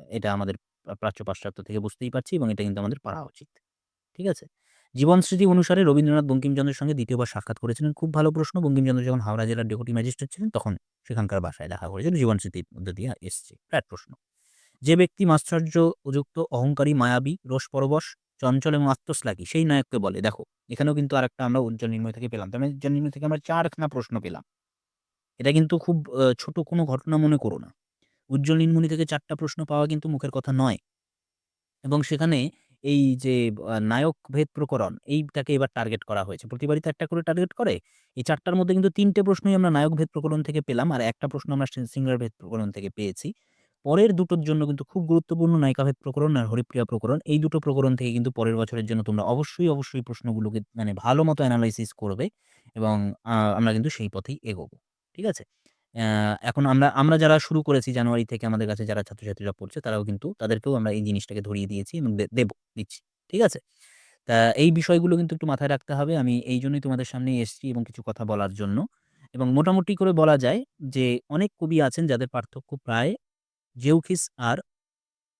[SPEAKER 1] এটা আমাদের প্রা- প্রাচ্য পাশ্চাত্য থেকে বুঝতেই পারছি এবং এটা কিন্তু আমাদের পারা উচিত। ঠিক আছে? জীবন স্মৃতি অনুসারে রবীন্দ্রনাথ বঙ্কিমচন্দ্রের সঙ্গে দ্বিতীয়বার সাক্ষাৎ করেছিলেন। খুব ভালো প্রশ্ন। বঙ্কিমচন্দ্র যখন হাওড়া জেলার ডেপুটি ম্যাজিস্ট্রেট ছিলেন, তখন সেখানকার বাসায় দেখা করেছিল জীবন স্মৃতির মধ্যে দিয়ে এসছে ফ্ল্যাট প্রশ্ন। যে ব্যক্তি মাশ্চর্য উপযুক্ত অহংকারী, মায়াবী রোষ পরবশ চঞ্চল এবং আত্মশ্লাঘী, সেই নায়ককে বলে। দেখো, এখানেও কিন্তু আরেকটা আমরা উজ্জ্বল নির্ময় থেকে পেলাম। তার মানে উজ্জ্বল নির্ময় থেকে আমরা চারখানা প্রশ্ন পেলাম। এটা কিন্তু খুব ছোট কোনো ঘটনা মনে করো না। উজ্জ্বল নির্মণি থেকে চারটা প্রশ্ন পাওয়া কিন্তু মুখের কথা নয়। এবং সেখানে এই যে নায়ক ভেদ প্রকরণ, এইটাকে এবার টার্গেট করা হয়েছে। প্রতিবারই তো একটা করে টার্গেট করে। এই চারটার মধ্যে কিন্তু তিনটে প্রশ্নই আমরা নায়ক ভেদ প্রকরণ থেকে পেলাম, আর একটা প্রশ্ন আমরা সিঙ্গার ভেদ প্রকরণ থেকে পেয়েছি। পরের দুটোর জন্য কিন্তু খুব গুরুত্বপূর্ণ নায়িকাভেদ প্রকরণ আর হরিপ্রিয়া প্রকরণ। এই দুটো প্রকরণ থেকে কিন্তু পরের বছরের জন্য তোমরা অবশ্যই অবশ্যই প্রশ্নগুলোকে মানে ভালো মতো অ্যানালাইসিস করবে এবং আমরা কিন্তু সেই পথেই এগোবো। ঠিক আছে? এখন আমরা আমরা যারা শুরু করেছি জানুয়ারি থেকে আমাদের কাছে যারা ছাত্রছাত্রীরা পড়ছে, তারাও কিন্তু তাদেরকেও আমরা এই জিনিসটাকে ধরিয়ে দিয়েছি এবং দে- দেবো, দিচ্ছি, ঠিক আছে? তা এই বিষয়গুলো কিন্তু একটু মাথায় রাখতে হবে। আমি এই জন্যই তোমাদের সামনে এসেছি এবং কিছু কথা বলার জন্য। এবং মোটামুটি করে বলা যায় যে, অনেক কবি আছেন যাদের পার্থক্য প্রায় জেউখিস আর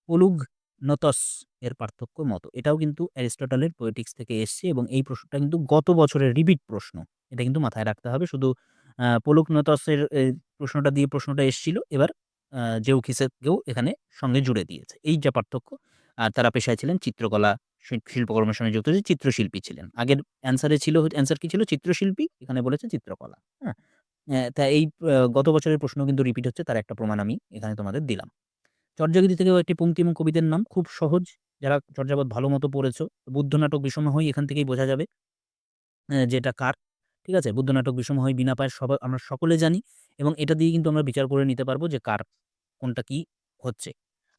[SPEAKER 1] পলুগ নতস এর পার্থক্য মতো। এটাও কিন্তু অ্যারিস্টটলের পোয়েটিক্স থেকে এসছে এবং এই প্রশ্নটা কিন্তু গত বছরের রিপিট প্রশ্ন। এটা কিন্তু মাথায় রাখতে হবে। শুধু পোলুক নতসের প্রশ্নটা দিয়ে প্রশ্নটা এসছিল। এবার জেউখিসেকেও এখানে সঙ্গে জুড়ে দিয়েছে। এই যা পার্থক্য, আর তারা পেশায় ছিলেন চিত্রকলা শিল্পকর্মের সঙ্গে যুক্ত যে চিত্রশিল্পী ছিলেন। আগের অ্যান্সারে ছিল অ্যান্সার কি ছিল? চিত্রশিল্পী, এখানে বলেছে চিত্রকলা। হ্যাঁ? তা এই গত বছরের প্রশ্ন কিন্তু রিপিট হচ্ছে, তার একটা প্রমাণ আমি এখানে তোমাদের দিলাম। চর্যাগীতি থেকেও একটি পঙ্ক্তি এবং কবিদের নাম, খুব সহজ। যারা চর্যাপদ ভালো মতো পড়েছ বুদ্ধ নাটক বিষম হই এখান থেকেই বোঝা যাবে যেটা কার। ঠিক আছে? বুদ্ধ নাটক বিষম হয় বিনা পায়ের সবাই আমরা সকলে জানি এবং এটা দিয়ে কিন্তু আমরা বিচার করে নিতে পারব যে কার কোনটা কি হচ্ছে।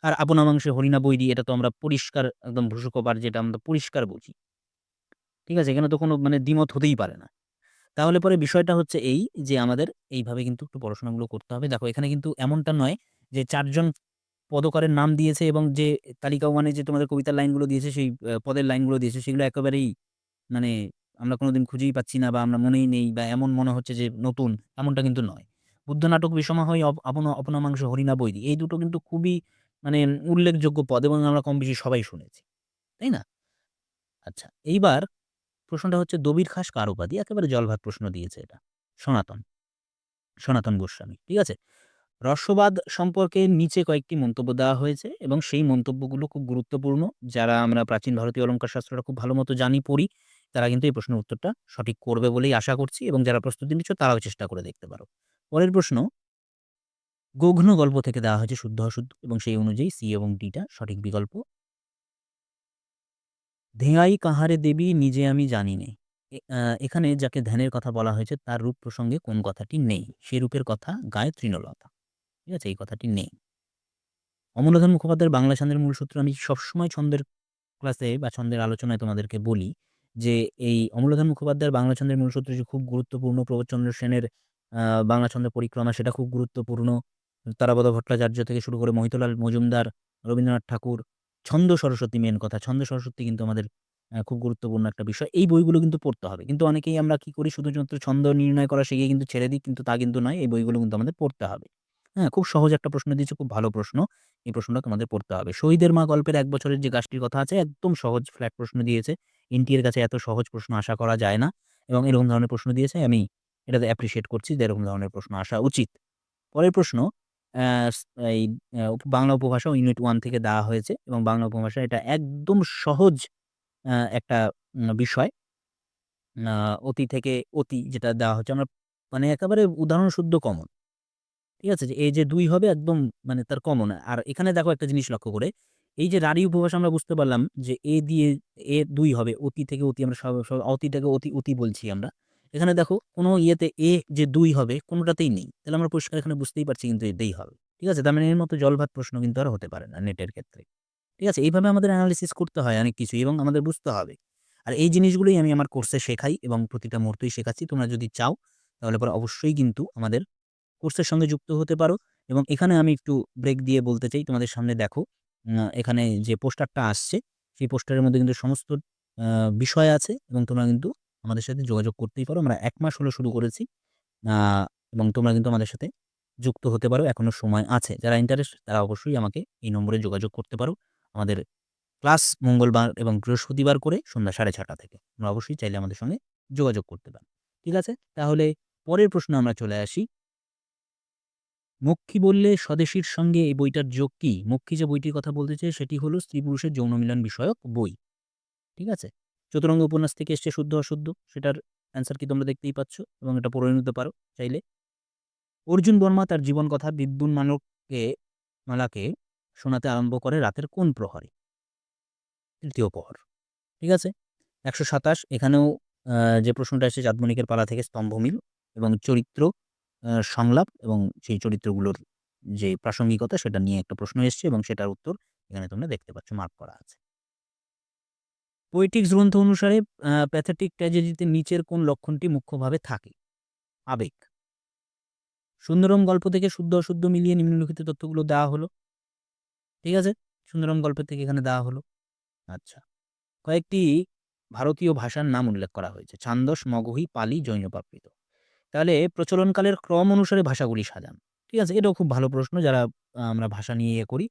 [SPEAKER 1] আর আপনামাংসে হরিণা বৈরি এটা তো আমরা পরিষ্কার একদম ভূষকবার যেটা আমরা পরিষ্কার বুঝি। ঠিক আছে? এখানে তো কোনো মানে দ্বিমত হতেই পারে না। তাহলে পরে বিষয়টা হচ্ছে এই যে আমাদের এইভাবে কিন্তু একটু পড়াশোনাগুলো করতে হবে। দেখো, এখানে কিন্তু এমনটা নয় যে চারজন পদকারের নাম দিয়েছে এবং যে তালিকা ওয়ানে যে তোমাদের কবিতার লাইনগুলো দিয়েছে, সেই পদের লাইনগুলো দিয়েছে, সেগুলো একেবারেই মানে আমরা কোনোদিন খুঁজেই পাচ্ছি না বা আমরা মনেই নেই বা এমন মনে হচ্ছে যে নতুন, এমনটা কিন্তু নয়। বুদ্ধ নাটক বিষমা হয় আপন অপনামাংস হরিণা বৈরি, এই দুটো কিন্তু খুবই মানে উল্লেখযোগ্য পদ এবং আমরা কম বেশি সবাই শুনেছি, তাই না? আচ্ছা এইবার প্রশ্নটা হচ্ছে, দবির খাস কার উপাধি? একেবারে জলভাত প্রশ্ন দিয়েছে এটা, সনাতন সনাতন গোস্বামী, ঠিক আছে? রস্যবাদ সম্পর্কে নিচে কয়েকটি মন্তব্য দেওয়া হয়েছে এবং সেই মন্তব্যগুলো খুব গুরুত্বপূর্ণ, যারা আমরা প্রাচীন ভারতীয় অলঙ্কার শাস্ত্রটা খুব ভালো মতো জানি, পড়ি তারা কিন্তু এই প্রশ্নের উত্তরটা সঠিক করবে বলেই আশা করছি এবং যারা প্রস্তুতি নিচ্ছ তারাও চেষ্টা করে দেখতে পারো। পরের প্রশ্ন, গঘ্ন গল্প থেকে দেওয়া হয়েছে শুদ্ধ অশুদ্ধ এবং সেই অনুযায়ী সি এবং ডিটা সঠিক বিকল্প। ধেয়াই কাহারে দেবী নিজে আমি জানি নে। এখানে যাকে ধ্যানের কথা বলা হয়েছে তার রূপ প্রসঙ্গে কোন কথাটি নেই? সে রূপের কথা গায়ে তৃণলতা। ঠিক আছে, এই কথাটি নেই। অমূল্যধন মুখোপাধ্যায়ের বাংলা ছন্দের মূল সূত্র আমি সবসময় ছন্দের ক্লাসে বা ছন্দের আলোচনায় তোমাদেরকে বলি যে এই অমূল্যধন মুখোপাধ্যায়ের মূল সূত্র যে খুব গুরুত্বপূর্ণ, প্রবোধচন্দ্র সেনের বাংলা ছন্দের পরিক্রমা সেটা খুব গুরুত্বপূর্ণ। তারাপদ ভট্টাচার্য থেকে শুরু করে মহিতলাল মজুমদার, রবীন্দ্রনাথ ঠাকুর, ছন্দ সরস্বতী মেন কথা। ছন্দ সরস্বতী কিন্তু আমাদের খুব গুরুত্বপূর্ণ একটা বিষয়। এই বইগুলো কিন্তু পড়তে হবে। কিন্তু অনেকেই আমরা কি করি? শুধুমাত্র ছন্দ নির্ণয় করা শিখে কিন্তু ছেড়ে দিই, কিন্তু তা কিন্তু নয়, এই বইগুলো কিন্তু আমাদের পড়তে হবে। হ্যাঁ খুব সহজ একটা প্রশ্ন দিয়েছে, খুব ভালো প্রশ্ন। এই প্রশ্নটা তোমাদের পড়তে হবে। শহীদের মা গল্পের এক বছরের যে গাছটির কথা আছে, একদম সহজ ফ্ল্যাট প্রশ্ন দিয়েছে। এনটিএর কাছে এত সহজ প্রশ্ন আশা করা যায় না এবং এরকম ধরনের প্রশ্ন দিয়েছে, আমি এটাতে অ্যাপ্রিসিয়েট করছি যে এরকম ধরনের প্রশ্ন আসা উচিত। পরের প্রশ্ন এই বাংলা উপভাষা ইউনিট ওয়ান থেকে দেওয়া হয়েছে এবং বাংলা উপভাষা এটা একদম সহজ একটা বিষয়। অতি থেকে অতি যেটা দেওয়া হচ্ছে আমরা মানে একেবারে উদাহরণ শুদ্ধ কমন ঠিক আছে? যে এই যে দুই হবে একদম মানে তার কমন আর এখানে দেখো একটা জিনিস লক্ষ্য করে এই যে রারি উপভাষা আমরা বুঝতে পারলাম যে এ দিয়ে এ দুই হবে, অতি থেকে অতি আমরা সব অতিটাকে অতি অতি বলছি আমরা। এখানে দেখো কোনো ইয়েতে এ যে দুই হবে কোনোটাতেই নেই। তাহলে আমরা পরিষ্কার এখানে বুঝতেই পারছি কিন্তু এটাই হবে। ঠিক আছে? তার মানে এর মতো জলভাত প্রশ্ন কিন্তু আর হতে পারে না নেটের ক্ষেত্রে। ঠিক আছে? এইভাবে আমাদের অ্যানালিসিস করতে হয় অনেক কিছু এবং আমাদের বুঝতে হবে। আর এই জিনিসগুলোই আমি আমার কোর্সে শেখাই এবং প্রতিটা মুহূর্তেই শেখাচ্ছি। তোমরা যদি চাও তাহলে পরে অবশ্যই কিন্তু আমাদের কোর্সের সঙ্গে যুক্ত হতে পারো। এবং এখানে আমি একটু ব্রেক দিয়ে বলতে চাই। তোমাদের সামনে দেখো এখানে যে পোস্টারটা আসছে, সেই পোস্টারের মধ্যে কিন্তু সমস্ত বিষয় আছে এবং তোমরা কিন্তু আমাদের সাথে যোগাযোগ করতেই পারো। আমরা এক মাস হলো শুরু করেছি এবং তোমরা কিন্তু আমাদের সাথে যুক্ত হতে পারো এখনও সময় আছে। যারা ইন্টারেস্ট তারা অবশ্যই আমাকে এই নম্বরে যোগাযোগ করতে পারো। আমাদের ক্লাস মঙ্গলবার এবং বৃহস্পতিবার করে সন্ধ্যা সাড়ে ছটা থেকে। তোমরা অবশ্যই চাইলে আমাদের সঙ্গে যোগাযোগ করতে পারো। ঠিক আছে? তাহলে পরের প্রশ্ন আমরা চলে আসি। মক্ষী বললে স্বদেশীর সঙ্গে এই বইটার যোগ কি? মক্ষী যে বইটির কথা বলতেছে সেটি হলো স্ত্রী পুরুষের যৌন মিলন বিষয়ক বই। ঠিক আছে? চতুরঙ্গ উপন্যাস থেকে এসছে শুদ্ধ অশুদ্ধ, সেটার অ্যান্সার কি তোমরা দেখতেই পাচ্ছ এবং এটা পড়ে নিতে পারো চাইলে। অর্জুন বর্মা তার জীবন কথা বিদ্যুন মানবকে, মালাকে শোনাতে আরম্ভ করে রাতের কোন প্রহরে? তৃতীয় প্রহর। ঠিক আছে? একশো সাতাশ, এখানেও যে প্রশ্নটা এসেছে চাঁদমণিকের পালা থেকে স্তম্ভমিল এবং চরিত্র সংলাপ এবং সেই চরিত্রগুলোর যে প্রাসঙ্গিকতা সেটা নিয়ে একটা প্রশ্ন এসছে এবং সেটার উত্তর এখানে তোমরা দেখতে পাচ্ছ মার্ক করা আছে। পোয়েটিক্স গ্রন্থ অনুসারে প্যাথেটিক ট্র্যাজেডিতে নিচের কোন লক্ষণটি মুখ্যভাবে থাকে? আবেগ। সুন্দরম গল্প থেকে শুদ্ধ অশুদ্ধ মিলিয়ে নিম্নলিখিত তথ্যগুলো দেওয়া হলো। ঠিক আছে? সুন্দরম গল্পের থেকে এখানে দেওয়া হলো। আচ্ছা। কয়েকটি ভারতীয় ভাষার নাম উল্লেখ করা হয়েছে। ছান্দস, মগহী, পালি জৈন প্রাকৃত তাহলে প্রচলনকালের ক্রম অনুসারে ভাষাগুলি সাজান ঠিক আছে এটাও খুব ভালো প্রশ্ন যারা আমরা ভাষা নিয়ে ইয়ে করি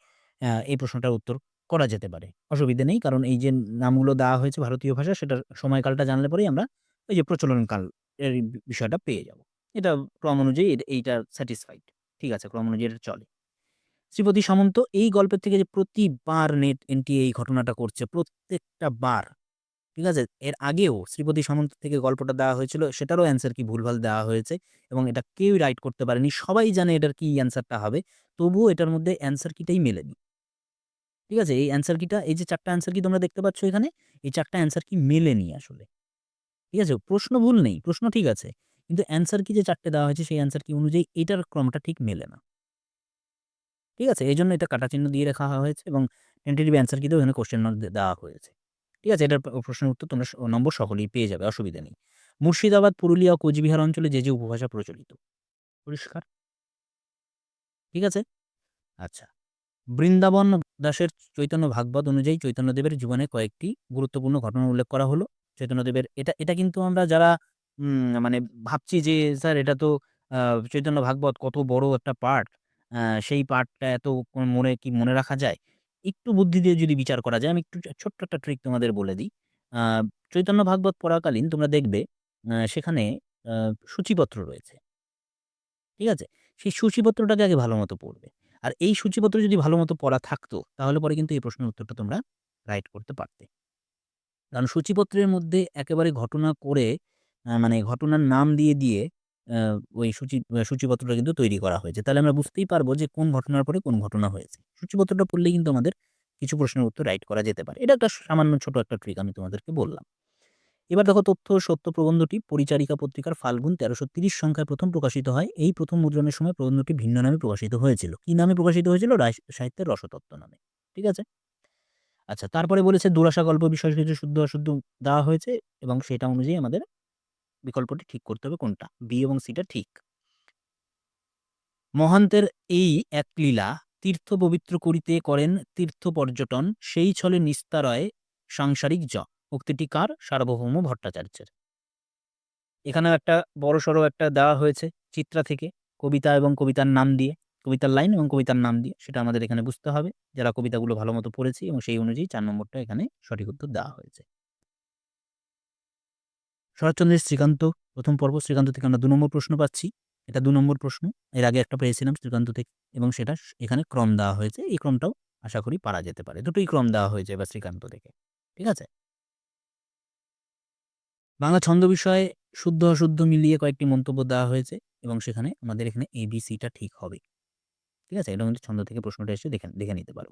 [SPEAKER 1] এই প্রশ্নটার উত্তর করা যেতে পারে। অসুবিধে নেই। কারণ এই যে নামগুলো দেওয়া হয়েছে ভারতীয় ভাষা সেটার সময়কালটা জানলে পরেই আমরা ওই যে প্রচলনকাল এর বিষয়টা পেয়ে যাব। এটা ক্রম অনুযায়ী এইটা স্যাটিসফাইড। ঠিক আছে, ক্রম অনুযায়ী এটা চলে। শ্রীপতি সামন্ত এই গল্পের থেকে যে প্রতিবার নেট এনটিএ এই ঘটনাটা করছে, প্রত্যেকটা বার। ঠিক আছে? এর আগেও শ্রীপতি সামন্ত থেকে গল্পটা দেওয়া হয়েছিল, সেটারও অ্যান্সার কি ভুলভাল দেওয়া হয়েছে এবং এটা কেউই রাইট করতে পারেনি। সবাই জানে এটার কি অ্যান্সারটা হবে। তবুও এটার মধ্যে অ্যান্সার কিটাই মেলেনি। ঠিক আছে? এই অ্যান্সার কিটা এই যে ৪ টা অ্যান্সার কি তোমরা দেখতে পাচ্ছ এখানে, এই ৪ টা অ্যান্সার কি মেলেনি আসলে। ঠিক আছে? প্রশ্ন ভুল নেই, প্রশ্ন ঠিক আছে। কিন্তু অ্যান্সার কি যে চারটে দেওয়া হয়েছে সেই অ্যান্সার কি অনুযায়ী এটার ক্রমটা ঠিক মেলে না। ঠিক আছে? এই জন্য এটা কাটা চিহ্ন দিয়ে রাখা হয়েছে এবং টেন্টেটিভ অ্যান্সার কিতেও এখানে কোশ্চেন দেওয়া হয়েছে। ঠিক আছে? এটার প্রশ্নের উত্তর তোমরা নম্বর সকলেই পেয়ে যাবে, অসুবিধা নেই। মুর্শিদাবাদ, পুরুলিয়া ও কোচবিহার অঞ্চলে যে, যে উপভাষা প্রচলিত। পরিষ্কার? ঠিক আছে? আচ্ছা। বৃন্দাবন দাসের চৈতন্য ভাগবত অনুযায়ী চৈতন্যদেবের জীবনে কয়েকটি গুরুত্বপূর্ণ ঘটনা উল্লেখ করা হলো। চৈতন্যদেবের এটা এটা কিন্তু আমরা যারা মানে ভাবছি যে স্যার এটা তো চৈতন্য ভাগবত কত বড় একটা পার্ট, সেই পার্টটা এত মনে কি মনে রাখা যায়? একটু বুদ্ধি দিয়ে যদি বিচার করা যায়, আমি একটু ছোট্ট একটা ট্রিক তোমাদের বলে দিই। আ চৈতন্য ভাগবত পড়াকালীন তোমরা দেখবে সেখানে সূচিপত্র রয়েছে। ঠিক আছে? সেই সূচিপত্রটাকে আগে ভালোমতো পড়বে। আর এই সূচিপত্র যদি ভালো মতো পড়া থাকতো, তাহলে পরে কিন্তু এই প্রশ্নের উত্তরটা তোমরা রাইট করতে পারতে। কারণ সূচিপত্রের মধ্যে একেবারে ঘটনা করে আ মানে ঘটনার নাম দিয়ে, দিয়ে ওই সূচি সূচিপত্রটা কিন্তু তৈরি করা হয়েছে। তাহলে আমরা বুঝতেই পারব যে কোন ঘটনার পরে কোন ঘটনা হয়েছে। সূচিপত্রটা পড়লেই কিন্তু আমাদের কিছু প্রশ্নের উত্তর রাইট করা যেতে পারে। এটা একটা সামান্য ছোট একটা ট্রিক আমি তোমাদেরকে বললাম। এবার দেখো তথ্য, সত্য প্রবন্ধটি পরিচারিকা পত্রিকার ফাল্গুন ১৩৩০ সংখ্যায় প্রথম প্রকাশিত হয়। এই প্রথম মুদ্রণের সময় প্রবন্ধটি ভিন্ন নামে প্রকাশিত হয়েছিল। কি নামে প্রকাশিত হয়েছিল? সাহিত্যের রসতত্ত্ব নামে। ঠিক আছে? আচ্ছা তারপরে বলেছে দুরাশা গল্প বিষয় কিছু শুদ্ধ অশুদ্ধ দেওয়া হয়েছে এবং সেটা অনুযায়ী আমাদের বিকল্পটি ঠিক করতে হবে কোনটা? বি এবং সিটা ঠিক। মহান্তের এই এক লীলা তীর্থ পবিত্র করিতে করেন তীর্থ পর্যটন সেই ছলে নিস্তারয় সাংসারিক জ। উক্তিটি কার? সার্বভৌম ভট্টাচার্যের। এখানেও একটা বড়সড় একটা দেওয়া হয়েছে চিত্রা থেকে কবিতা এবং কবিতার নাম দিয়ে, কবিতার লাইন এবং কবিতার নাম দিয়ে। সেটা আমাদের এখানে বুঝতে হবে। যারা কবিতাগুলো ভালো মতো পড়েছি এবং সেই অনুযায়ী চার নম্বরটা এখানে সঠিক উত্তর দেওয়া হয়েছে। শরৎচন্দ্রের শ্রীকান্ত প্রথম পর্ব শ্রীকান্ত থেকে আমরা দু নম্বর প্রশ্ন পাচ্ছি। এটা দু নম্বর প্রশ্ন। এর আগে একটা পেয়েছিলাম শ্রীকান্ত থেকে এবং সেটা এখানে ক্রম দেওয়া হয়েছে। এই ক্রমটাও আশা করি পারা যেতে পারে। দুটোই ক্রম দেওয়া হয়েছে এবার শ্রীকান্ত থেকে। ঠিক আছে? বাংলা ছন্দ বিষয়ে শুদ্ধ অশুদ্ধ মিলিয়ে কয়েকটি মন্তব্য দেওয়া হয়েছে এবং সেখানে আমাদের এখানে এ, বি, সিটা ঠিক হবে। ঠিক আছে? এটা কিন্তু ছন্দ থেকে প্রশ্নটা এসে দেখে দেখে নিতে পারো।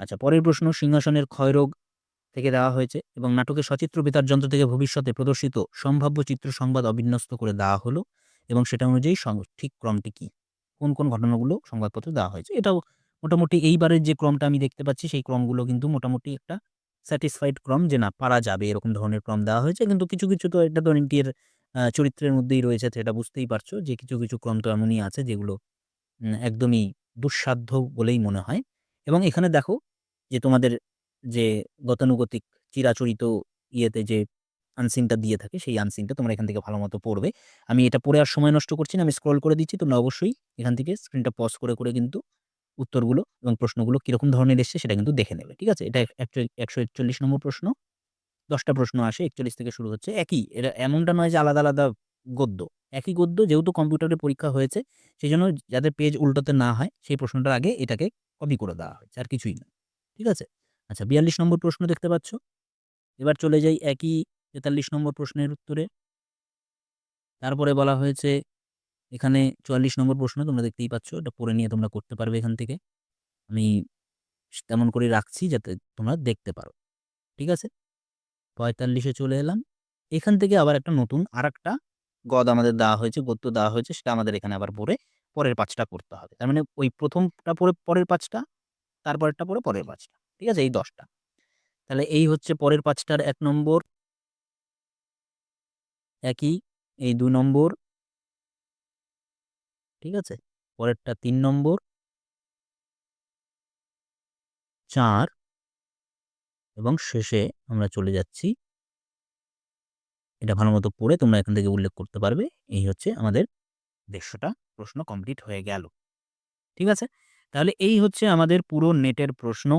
[SPEAKER 1] আচ্ছা পরের প্রশ্ন সিংহাসনের ক্ষয়রোগ থেকে দেওয়া হয়েছে এবং নাটকের সচিত্র বেতার যন্ত্র থেকে ভবিষ্যতে প্রদর্শিত সম্ভাব্য চিত্র সংবাদ অবিন্যস্ত করে দেওয়া হলো এবং সেটা অনুযায়ী ঠিক ক্রমটি কী? কোন, কোন ঘটনাগুলো সংবাদপত্রে দেওয়া হয়েছে? এটাও মোটামুটি এইবারের যে ক্রমটা আমি দেখতে পাচ্ছি সেই ক্রমগুলো কিন্তু মোটামুটি একটা স্যাটিসফাইড ক্রম যে না পারা যাবে এরকম ধরনের ক্রম দেওয়া হয়েছে। কিন্তু কিছু, কিছু তো এটা এনটিএর চরিত্রের মধ্যেই রয়েছে সেটা বুঝতেই পারছ যে কিছু, কিছু ক্রম তো এমনই আছে যেগুলো একদমই দুঃসাধ্য বলেই মনে হয় এবং এখানে দেখো যে তোমাদের যে গতানুগতিক চিরাচরিত ইয়েতে যে আনসিনটা দিয়ে থাকে সেই আনসিনটা তোমরা এখান থেকে ভালো মতো পড়বে। আমি এটা পড়ে আর সময় নষ্ট করছি না। আমি স্ক্রল করে দিচ্ছি। তোমরা অবশ্যই এখান থেকে স্ক্রিনটা পজ করে, করে কিন্তু উত্তরগুলো এবং প্রশ্নগুলো কীরকম ধরনের এসছে সেটা কিন্তু দেখে নেবে। ঠিক আছে? এটা একশো একচল্লিশ নম্বর প্রশ্ন। দশটা প্রশ্ন আসে ৪১ থেকে শুরু হচ্ছে। একই এটা এমনটা নয় যে আলাদা, আলাদা গদ্য। একই গদ্য যেহেতু কম্পিউটারে পরীক্ষা হয়েছে সেই জন্য যাদের পেজ উল্টোতে না হয় সেই প্রশ্নটার আগে এটাকে কপি করে দেওয়া হয়েছে। আর কিছুই না। ঠিক আছে? আচ্ছা ৪২ নম্বর প্রশ্ন দেখতে পাচ্ছ। এবার চলে যাই একই ৪৩ নম্বর প্রশ্নের উত্তরে। তারপরে বলা হয়েছে এখানে ৪৪ নম্বর প্রশ্ন তোমরা দেখতেই পাচ্ছ। এটা পড়ে নিয়ে তোমরা করতে পারবে এখান থেকে। আমি তেমন করে রাখছি যাতে তোমরা দেখতে পারো। ঠিক আছে? পঁয়তাল্লিশে চলে এলাম। এখান থেকে আবার একটা নতুন আরেকটা গদ আমাদের দেওয়া হয়েছে, গদ্য দেওয়া হয়েছে সেটা আমাদের এখানে আবার পরে পরের পাঁচটা করতে হবে। তার মানে ওই প্রথমটা পরে পরের পাঁচটা তারপরেরটা পরে পরের ৫ টা। ঠিক আছে? এই ১০ টা। তাহলে এই হচ্ছে পরের ৫ টার ১ নম্বর। একই, এই ২ নম্বর। ঠিক আছে? পরেরটা ৩ নম্বর। ৪ এবং শেষে আমরা চলে যাচ্ছি এটা ভালোমতো পড়ে তোমরা এখান থেকে উল্লেখ করতে পারবে। এই হচ্ছে আমাদের ১৫০ টা প্রশ্ন কমপ্লিট হয়ে গেল। ঠিক আছে? তাহলে এই হচ্ছে আমাদের পুরো নেটের প্রশ্ন।